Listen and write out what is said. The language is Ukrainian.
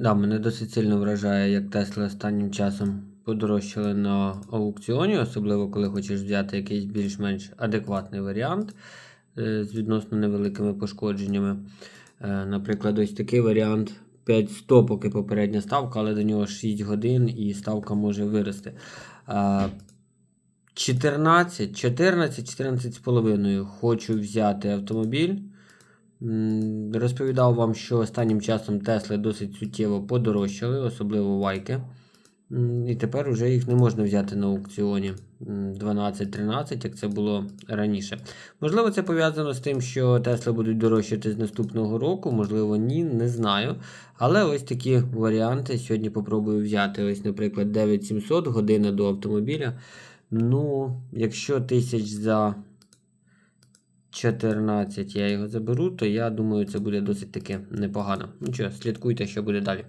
Да, мене досить сильно вражає, як Тесли останнім часом подорожчали на аукціоні, особливо коли хочеш взяти якийсь більш-менш адекватний варіант е, з відносно невеликими пошкодженнями. Е, Наприклад, ось такий варіант 5100 поки попередня ставка, але до нього 6 годин і ставка може вирости. 14, 14, 14 з половиною хочу взяти автомобіль. Розповідав вам, що останнім часом Тесли досить суттєво подорожчали, особливо вайки. І тепер вже їх не можна взяти на аукціоні м, 12-13, як це було раніше. Можливо, це пов'язано з тим, що Тесли будуть дорожчати з наступного року, можливо, ні, не знаю. Але ось такі варіанти сьогодні попробую взяти. Ось, наприклад, 9700 година до автомобіля. Ну, якщо тисяч за 14 я його заберу, то я думаю, це буде досить таки непогано. Ну що, слідкуйте, що буде далі.